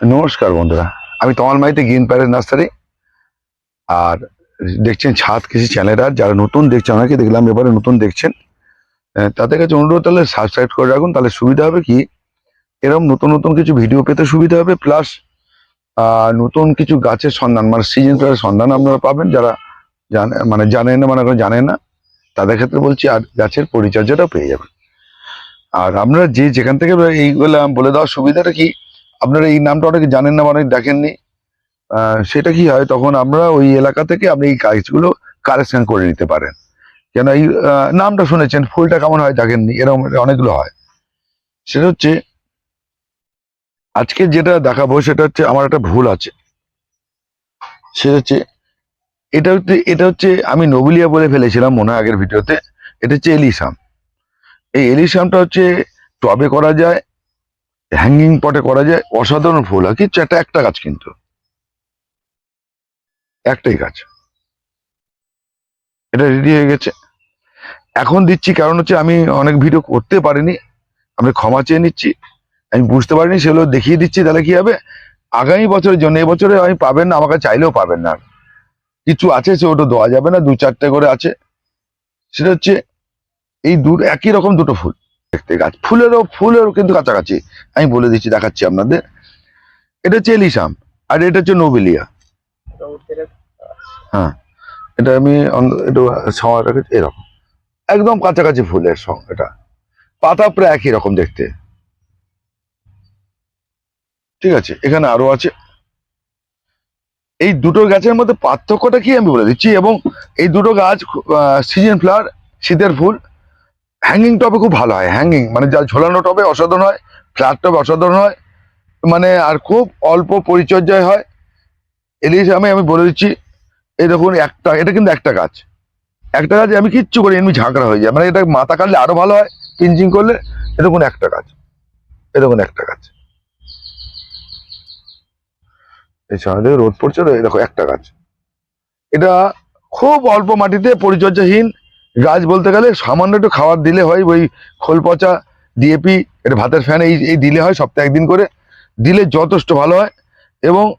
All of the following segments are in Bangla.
নমস্কার বন্ধুরা, আমি Tamal Maity, green parent nursery. আর দেখছেন ছাদ কৃষি চ্যানেল, আর যারা নতুন দেখছেন, অনেকে দেখলাম এবারে নতুন দেখছেন তাদের কাছে অনুরোধ, তাহলে সাবস্ক্রাইব করে রাখুন, তাহলে সুবিধা হবে কি? এরকম নতুন নতুন কিছু ভিডিও পেতে সুবিধা হবে প্লাস নতুন কিছু গাছের সন্ধান মানে সিজন ফ্লাওয়ারের সন্ধান আপনারা পাবেন, যারা জানে মানে জানেন না মানে জানেন না, তাদের ক্ষেত্রে বলছি, আর গাছের পরিচর্যাটাও পেয়ে যাবেন। আর আপনারা যে যেখান থেকে এইগুলো বলে দেওয়ার সুবিধাটা কি? আপনারা এই নামটা অনেকে জানেন না, অনেক দেখেননি। সেটা কি হয়, তখন আমরা ওই এলাকা থেকে আপনি এই কাজগুলো কারেকশন করে নিতে পারেন। কেন এই নামটা শুনেছেন, ফুলটা কেমন হয় দেখেননি, এরকম অনেকগুলো হয়। সেটা হচ্ছে, আজকে যেটা দেখাবো সেটা হচ্ছে আমার একটা ভুল আছে। সেটা হচ্ছে, এটা হচ্ছে এটা হচ্ছে আমি নবিলিয়া বলে ফেলেছিলাম মনে হয় আগের ভিডিওতে, এটা হচ্ছে এলিসাম এই এলিসামটা হচ্ছে টবে করা যায় হ্যাঙ্গিং পটে করা যায়, অসাধারণ ফুল আর কিচ্ছু একটা একটা গাছ কিন্তু। একটাই গাছ। এটা রেডি হয়ে গেছে। এখন দিচ্ছি, কারণ হচ্ছে আমি অনেক ভিডিও করতে পারিনি। আমি ক্ষমা চেয়ে নিচ্ছি। আমি বুঝতে পারিনি, সেগুলো দেখিয়ে দিচ্ছি, তাহলে কি হবে? আগামী বছরের জন্য এবছরে আমি পাবেন না, আমাকে চাইলেও পাবেন না। কিছু আছে সে ওটা দেওয়া যাবে না দু চারটে করে আছে। সেটা হচ্ছে, এই দু, একই রকম দুটো ফুল। দেখতে গাছ। ফুলেরও ফুলেরও কিন্তু কাছাকাছি। আমি বলে দিচ্ছি, দেখাচ্ছি আপনাদের। এটা হচ্ছে এলিসাম আর এটা হচ্ছে নোবেলিয়া। হ্যাঁ এটা আমি একটু সময় রেখেছি এরকম। একদম কাছাকাছি ফুলের সং এটা। পাতা প্রায় একই রকম দেখতে। ঠিক আছে, এখানে আরও আছে। এই দুটো গাছের মধ্যে পার্থক্যটা কি আমি বলে দিচ্ছি, এবং এই দুটো গাছ সিজন ফ্লাওয়ার, শীতের ফুল হ্যাঙ্গিং টবে খুব ভালো হয় হ্যাঙ্গিং মানে যা ঝোলানো টবে অসাধারণ হয় ফ্ল্যাট টবে অসাধারণ হয় মানে আর খুব অল্প পরিচর্যায় হয়। এলিশ আমি আমি বলে দিচ্ছি, এই দেখুন একটা, এটা কিন্তু একটা গাছ। একটা গাছ আমি কিচ্ছু করি এমনি ঝাঁকড়া হয়ে যায়। মানে এটা মাথা কাটলে আরও ভালো হয় পিঞ্চিং করলে এরকম একটা গাছ। এরকম একটা গাছ। এই সামনে রোদ পড়ছে দেখো একটা গাছ। এটা খুব অল্প মাটিতে পরিচর্যাহীন গাছ বলতে গেলে সামান্য একটু খাবার দিলে হয়, ওই খোল পচা ডিএপি এটা ভাতের ফ্যান এই এই দিলে হয় সপ্তাহে একদিন করে। দিলে যথেষ্ট ভালো হয় এবং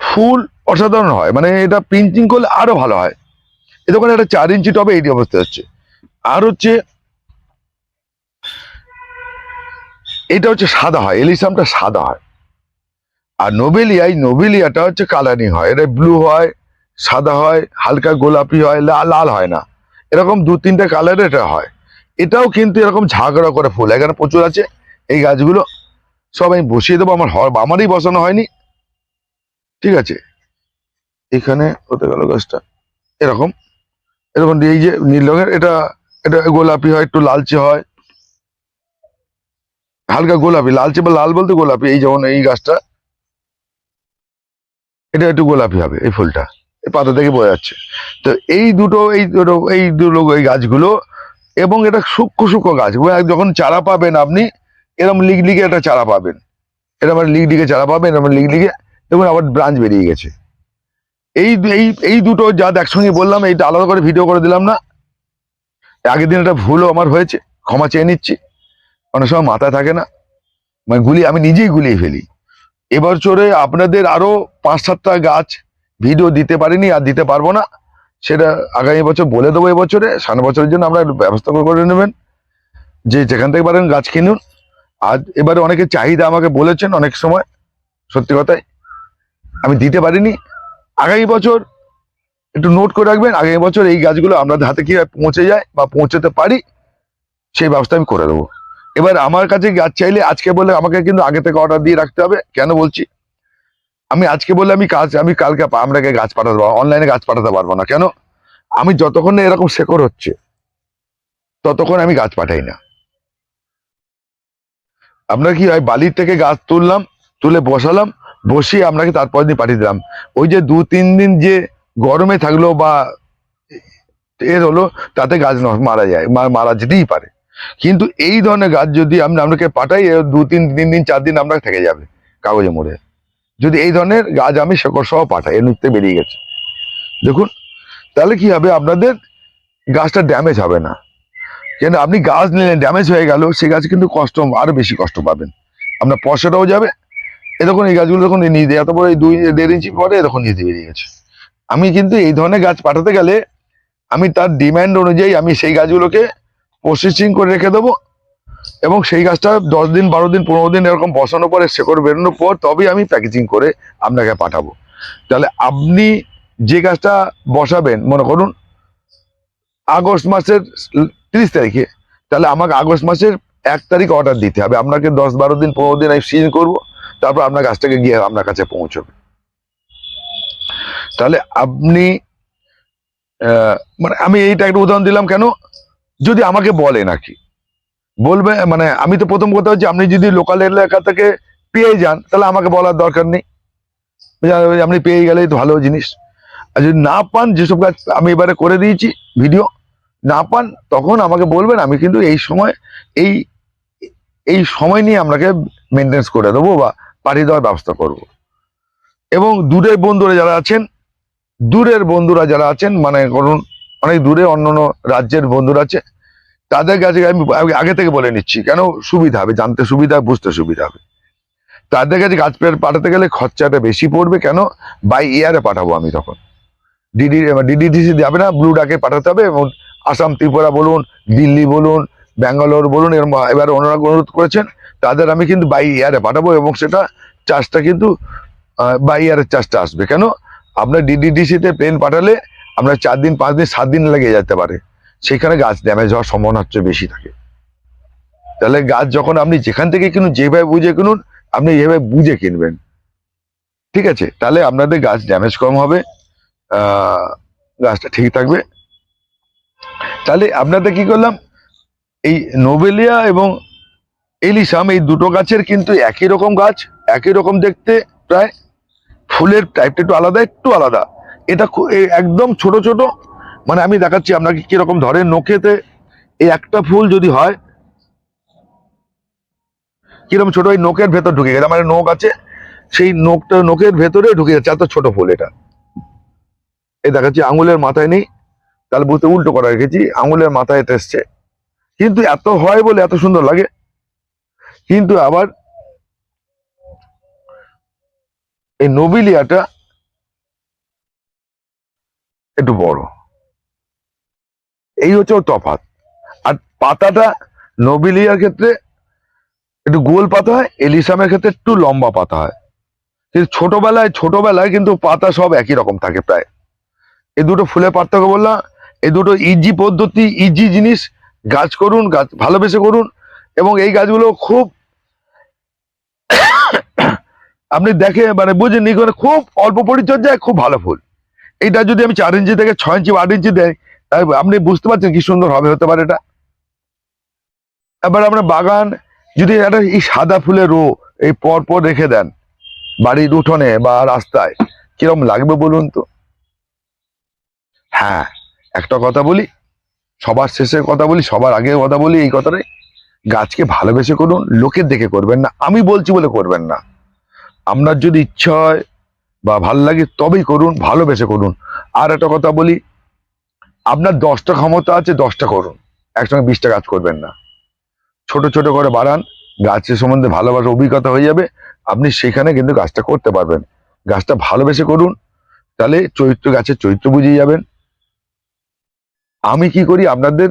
ফুল অসাধারণ হয়। মানে এটা প্রিন্টিং করলে আরও ভালো হয়। এ দোকানে একটা চার ইঞ্চি টবে এইটি অবস্থা হচ্ছে। আর হচ্ছে, এটা হচ্ছে সাদা হয়, এলিসামটা সাদা হয়। আর নোবেলিয়া এই নোবেলিয়াটা হচ্ছে কালারিং হয়। এটা ব্লু হয়, সাদা হয়, হালকা গোলাপি হয় লাল লাল হয় না। এরকম দু তিনটে কালারে এটা হয়। এটাও কিন্তু এরকম ঝাগড়া করে ফুল, এখানে প্রচুর আছে। এই গাছগুলো সব আমি বসিয়ে দেবো, আমার আমারই বসানো হয়নি। ঠিক আছে। এখানে হতে গেল গাছটা। এরকম। এরকম এই যে নীল রঙের, এটা এটা গোলাপি হয়, একটু লালচে হয়। হালকা গোলাপি, লালচে বা লাল বলতে গোলাপি, এই যেমন এই গাছটা। এটা একটু গোলাপি হবে, এই ফুলটা। পাতা থেকে বোঝা যাচ্ছে। তো এই দুটো এই দুটো এই দুটো এই গাছগুলো, এবং এটা সূক্ষ্ম সূক্ষ্ম গাছ যখন চারা পাবেন আপনি এরকম লিগ লিগে একটা চারা পাবেন। এরকম লিগ লিগে চারা পাবেন এরকম লিগ লিগে এবং আবার ব্রাঞ্চ বেরিয়ে গেছে। এই এই এই দুটো যা একসঙ্গে বললাম, এইটা আলাদা করে ভিডিও করে দিলাম না। আগের দিন একটা ভুলও আমার হয়েছে, ক্ষমা চেয়ে নিচ্ছি। অনেক সময় মাথায় থাকে না। মানে গুলি, আমি নিজেই গুলিয়ে ফেলি। এবছরে আপনাদের আরও পাঁচ সাতটা গাছ ভিডিও দিতে পারিনি আর দিতে পারব না। সেটা আগামী বছর বলে দেবো এবছরে সামনে বছরের জন্য আমরা ব্যবস্থা করে নেবেন। যে যেখান থেকে পারেন গাছ কিনুন। আর এবারে অনেকে চাহিদা আমাকে বলেছেন অনেক সময়, সত্যি কথাই। আমি দিতে পারিনি। আগামী বছর একটু নোট করে রাখবেন, আগামী বছর এই গাছগুলো আপনাদের হাতে কীভাবে পৌঁছে যায় বা পৌঁছাতে পারি, সেই ব্যবস্থা আমি করে দেবো। এবার আমার কাছে গাছ চাইলে আজকে বলে আমাকে কিন্তু আগে থেকে অর্ডার দিয়ে রাখতে হবে। কেন বলছি? আমি আজকে বলে আমি কাজ, আমি কালকে আপনাকে গাছ পাঠাতে পারব, অনলাইনে গাছ পাঠাতে পারব না। কেন? আমি যতক্ষণ না এরকম শেকড় হচ্ছে, ততক্ষণ আমি গাছ পাঠাই না। আপনার কি হয়, বালির থেকে গাছ তুললাম, তুলে বসালাম, বসিয়ে আপনাকে তারপর দিন পাঠিয়ে দিলাম। ওই যে দু তিন দিন যে গরমে থাকল বা এর হলো, তাতে গাছ মারা যায় মারা যেতেই পারে। কিন্তু এই ধরনের গাছ যদি আমি আপনাকে পাঠাই দু তিন তিন দিন, চার দিন আপনাকে থেকে যাবে, কাগজে মুড়ে। যদি এই ধরনের গাছ আমি শেকড় সহ পাঠাই এর নিতে বেরিয়ে গেছে। দেখুন, তাহলে কি হবে? আপনাদের গাছটা ড্যামেজ হবে না। কেন? আপনি গাছ নিলেন ড্যামেজ হয়ে গেল, সে গাছ কিন্তু কষ্ট, আরও বেশি কষ্ট পাবেন। আপনার পয়সাটাও যাবে। এরকম এই গাছগুলো তখন নিয়ে দিয়ে বড় এই দুই দেড় ইঞ্চি পরে এরকম নিতে বেরিয়ে গেছে। আমি কিন্তু এই ধরনের গাছ পাঠাতে গেলে আমি তার ডিমান্ড অনুযায়ী আমি সেই গাছগুলোকে প্রসেসিং করে রেখে দেবো। এবং সেই গাছটা দশ দিন, বারো দিন, পনেরো দিন এরকম বসানোর পরে, শেকড় বেরোনোর পর তবেই আমি প্যাকেজিং করে আপনাকে পাঠাবো। তাহলে আপনি যে গাছটা বসাবেন, মনে করুন আগস্ট মাসের তিরিশ তারিখে, তাহলে আমাকে আগস্ট মাসের এক তারিখ অর্ডার দিতে হবে। আপনাকে দশ, বারো দিন, পনেরো দিন আমি সিজন করব, তারপর আপনার গাছটাকে গিয়ে আপনার কাছে পৌঁছবে। তাহলে আপনি মানে আমি এইটা একটা উদাহরণ দিলাম কেন? যদি আমাকে বলে নাকি বলবে মানে আমি তো প্রথম কথা হচ্ছে আপনি যদি লোকাল এলাকা থেকে পেয়ে যান, তাহলে আমাকে বলার দরকার নেই। আপনি পেয়ে গেলেই তো ভালো জিনিস। আর যদি না পান, যেসব কাজ আমি এবারে করে দিয়েছি ভিডিও না পান, তখন আমাকে বলবেন, আমি কিন্তু এই সময়, এই এই সময় নিয়ে আপনাকে মেনটেন্স করে দেবো বা পাঠিয়ে দেওয়ার ব্যবস্থা করব। এবং দূরের বন্ধুরা যারা আছেন, দূরের বন্ধুরা যারা আছেন মানে করুন, অনেক দূরে অন্য রাজ্যের বন্ধুরা আছে তাদের কাছে আমি আগে- থেকে বলে নিচ্ছি, কেন সুবিধা হবে? জানতে সুবিধা, বুঝতে সুবিধা হবে। তাদের কাছে গাছ পাঠাতে গেলে খরচাটা বেশি পড়বে, কেন? বাই ইয়ারে পাঠাবো আমি তখন। ডিডি ডিডিডিসি যাবে না ব্লু ডাকে পাঠাতে হবে এবং আসাম ত্রিপুরা বলুন, দিল্লি বলুন, ব্যাঙ্গালোর বলুন এর এবার ওনারা অনুরোধ করেছেন, তাদের আমি কিন্তু বাই ইয়ারে পাঠাবো এবং সেটা চার্জটা কিন্তু বাই ইয়ারের চার্জটা আসবে। কেন? আপনার ডিডিডিসিতে প্লেন পাঠালে আপনার চার দিন, পাঁচ দিন, সাত দিন লেগে যেতে পারে। সেখানে গাছ ড্যামেজ হওয়ার সম্ভাবনা হচ্ছে বেশি থাকে। তাহলে গাছ যখন আপনি যেখান থেকে কিনুন, যেভাবে বুঝে কিনুন, আপনি যেভাবে বুঝে কিনবেন। ঠিক আছে? তাহলে আপনাদের গাছ ড্যামেজ কম হবে গাছটা ঠিক থাকবে। তাহলে আপনাদের কি করলাম? এই নোবেলিয়া এবং এলিসাম, এই দুটো গাছের কিন্তু একই রকম গাছ, একই রকম দেখতে প্রায় ফুলের টাইপটা একটু আলাদা একটু আলাদা। এটা একদম ছোট ছোট মানে আমি দেখাচ্ছি আপনাকে কীরকম ধরে নোকেতে এই একটা ফুল যদি হয়, কীরকম ছোট ওই নোকের ভেতর ঢুকে গেছে আমার নোক আছে, সেই নোকটা নোকের ভেতরে ঢুকে যাচ্ছে, এত ছোট ফুল এটা। এই দেখাচ্ছি, আঙুলের মাথায় নেই, তাহলে বুঝতে উল্টো করা রেখেছি, আঙুলের মাথায় এটা এসছে। কিন্তু এত হয় বলে এত সুন্দর লাগে। কিন্তু আবার এই নোবিলিয়াটা একটু বড়। এই হচ্ছে ওর তফাৎ। আর পাতাটা নোবিলিয়ার ক্ষেত্রে একটু গোল পাতা হয়, এলিসামের ক্ষেত্রে একটু লম্বা পাতা হয়। কিন্তু ছোটবেলায় ছোটবেলায় কিন্তু পাতা সব একই রকম থাকে প্রায়। এই দুটো ফুলের পার্থক্য বললাম এই দুটো ইজি পদ্ধতি, ইজি জিনিস, গাছ করুন, গাছ ভালোবেসে করুন, এবং এই গাছগুলো খুব আপনি দেখে মানে বুঝেন খুব অল্প পরিচর্যায় খুব ভালো ফুল। এইটা যদি আমি চার ইঞ্চি থেকে ছয় ইঞ্চি আট ইঞ্চি দেয় আপনি বুঝতে পারছেন কি সুন্দর হবে, হতে পারে এটা? এবার আপনার বাগান, যদি একটা এই সাদা ফুলের রো এই পর পর রেখে দেন, বাড়ির উঠোনে বা রাস্তায়, কিরম লাগবে বলুন তো? হ্যাঁ একটা কথা বলি, সবার শেষে কথা বলি, সবার আগে কথা বলি, এই কথাটাই। গাছকে ভালোবেসে করুন, লোকের দেখে করবেন না, আমি বলছি বলে করবেন না। আপনার যদি ইচ্ছা হয় বা ভালো লাগে তবেই করুন, ভালোবেসে করুন। আর একটা কথা বলি আপনার দশটা ক্ষমতা আছে, দশটা করুন। একসঙ্গে বিশটা গাছ করবেন না। ছোট ছোট করে বাড়ান, গাছের সম্বন্ধে ভালোবাসা অভিজ্ঞতা হয়ে যাবে। আপনি সেখানে কিন্তু গাছটা করতে পারবেন। গাছটা ভালোবেসে করুন, তাহলে চরিত্র গাছের চরিত্র বুঝিয়ে যাবেন। আমি কি করি? আপনাদের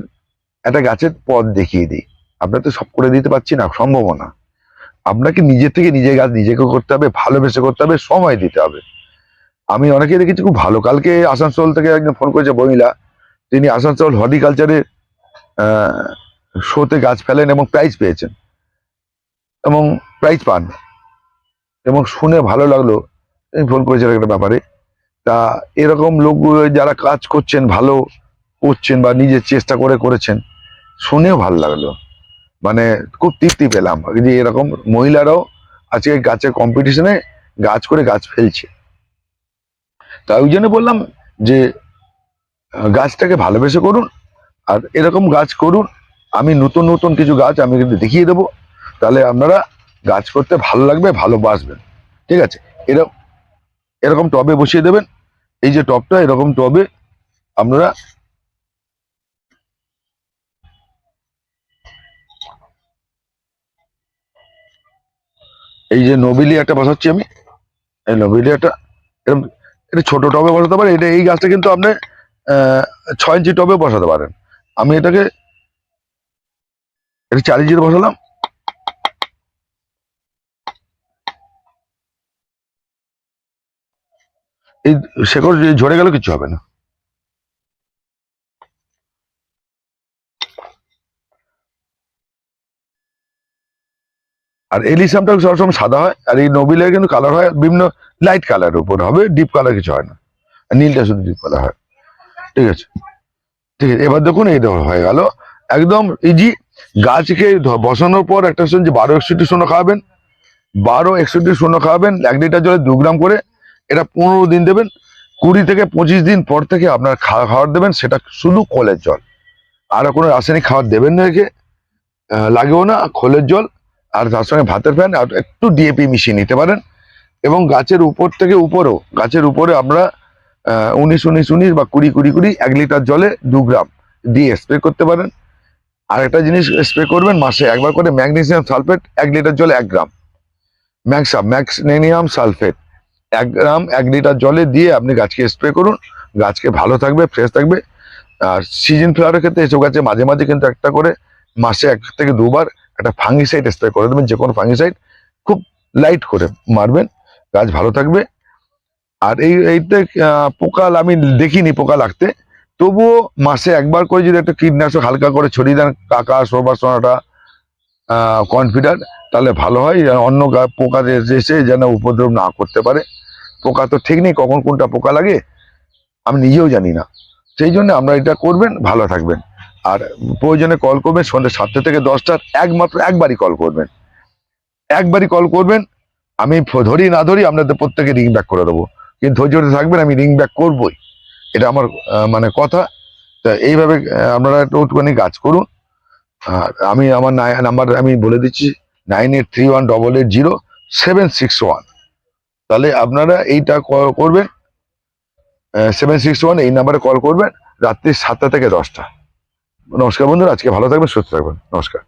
একটা গাছের পথ দেখিয়ে দিই। আপনার তো সব করে দিতে পারছি না, সম্ভব না। আপনাকে নিজে থেকে নিজে গাছ নিজেকে করতে হবে, ভালোবেসে করতে হবে, সময় দিতে হবে। আমি অনেকে দেখেছি, খুব ভালো। কালকে আসানসোল থেকে একজন ফোন করেছে মহিলা তিনি আসানসোল হর্টিকালচারের শোতে গাছ ফেলেন এবং প্রাইজ পেয়েছেন। এবং প্রাইজ পান। এবং শুনে ভালো লাগল আমি ফোন করেছিলাম একটা ব্যাপারে। তা এরকম লোকগুলো যারা কাজ করছেন, ভালো করছেন বা নিজের চেষ্টা করে করেছেন, শুনেও ভালো লাগল। মানে খুব তৃপ্তি পেলাম। যে এরকম মহিলারাও আজকে গাছের কম্পিটিশনে গাছ করে গাছ ফেলছে। তা ওই জন্য বললাম যে গাছটাকে ভালোবেসে করুন। আর এরকম গাছ করুন। আমি নতুন নতুন কিছু গাছ আমি কিন্তু দেখিয়ে দেবো। তাহলে আপনারা গাছ করতে ভালো লাগবে ভালোবাসবেন। ঠিক আছে? এরকম এরকম টবে বসিয়ে দেবেন। এই যে টবটা এরকম টবে আপনারা এই যে নবিলি একটা বসাচ্ছি আমি। এই নবিলি একটা এরকম এটা ছোট টবে বসাতে পারেন। এটা এই গাছটা কিন্তু আপনি আহ, ছয় ইঞ্চি টবে বসাতে পারেন। আমি এটাকে এটা চার ইঞ্চিতে বসালাম। এই শেকড় ঝরে গেলে কিছু হবে না। আর এলিসামটা সবসময় সাদা হয়, আর এই নবিলের কিন্তু কালার হয়, বিভিন্ন লাইট কালারের উপর হবে ডিপ কালার কিছু হয় না। নীলটা শুধু ডিপ কালার হয়। ঠিক আছে? ঠিক আছে, এবার দেখুন এই দেখো হয়ে গেল। একদম ইজি গাছকে বসানোর পর একটা শুনছি বারো একষট্টি শূন্য খাওয়াবেন। বারো একষট্টি শূন্য খাওয়াবেন, এক লিটার জলে দু গ্রাম করে এটা পনেরো দিন দেবেন। কুড়ি থেকে পঁচিশ দিন পর থেকে আপনার খাওয়া খাবার দেবেন, সেটা শুধু কলের জল। আর কোনো রাসায়নিক খাবার দেবেন না একে। লাগেও না, খোলের জল। আর তার সঙ্গে ভাতের ফ্যান আর একটু ডিএপি মিশিয়ে নিতে পারেন। এবং গাছের উপর থেকে উপরেও, গাছের উপরে আমরা উনিশ উনিশ উনিশ বা কুড়ি কুড়ি কুড়ি, এক লিটার জলে দু গ্রাম দিয়ে স্প্রে করতে পারেন। আর একটা জিনিস স্প্রে করবেন, মাসে একবার করে ম্যাগনেসিয়াম সালফেট এক লিটার জলে এক গ্রাম। ম্যাক্সা ম্যাক্সনেনিয়াম সালফেট এক গ্রাম, এক লিটার জলে দিয়ে আপনি গাছকে স্প্রে করুন। গাছকে ভালো থাকবে ফ্রেশ থাকবে। আর সিজন ফ্লাওয়ারের ক্ষেত্রে এসব গাছে মাঝে মাঝে কিন্তু একটা করে মাসে এক থেকে দুবার একটা ফাঙ্গিসাইড স্প্রে করে দেবেন, যে কোনো ফাঙ্গিসাইড খুব লাইট করে মারবেন। গাছ ভালো থাকবে। আর এই, এইতে পোকা আমি দেখিনি পোকা লাগতে। তবুও মাসে একবার করে যদি একটা কীটনাশক হালকা করে ছড়িয়ে দেন, কাকা সোবা সোনাটা কনফিডার তাহলে ভালো হয়। অন্য পোকা এসে যেন উপদ্রব না করতে পারে। পোকা তো ঠিক নেই, কখন কোনটা পোকা লাগে, আমি নিজেও জানি না। সেই জন্য আমরা এটা করবেন, ভালো থাকবেন। আর প্রয়োজনে কল করবেন, সন্ধ্যে সাতটা থেকে দশটার একমাত্র একবারই কল করবেন। একবারই কল করবেন, আমি ধরি, না ধরি, আপনাদের প্রত্যেকে রিং ব্যাক করে দেবো। কিন্তু ধৈর্য ধরে থাকবেন, আমি রিং ব্যাক করবই। এটা আমার মানে কথা। তা এইভাবে আপনারা একটু একটুখানি কাজ করুন। আর আমি আমার নাম্বার আমি বলে দিচ্ছি nine eight three one double eight zero seven six one তাহলে আপনারা এইটা করবেন সেভেন সিক্স ওয়ান এই নাম্বারে কল করবেন, রাত্রি সাতটা থেকে দশটা। নমস্কার বন্ধুরা, আজকে ভালো থাকবেন, সুস্থ থাকবেন। নমস্কার।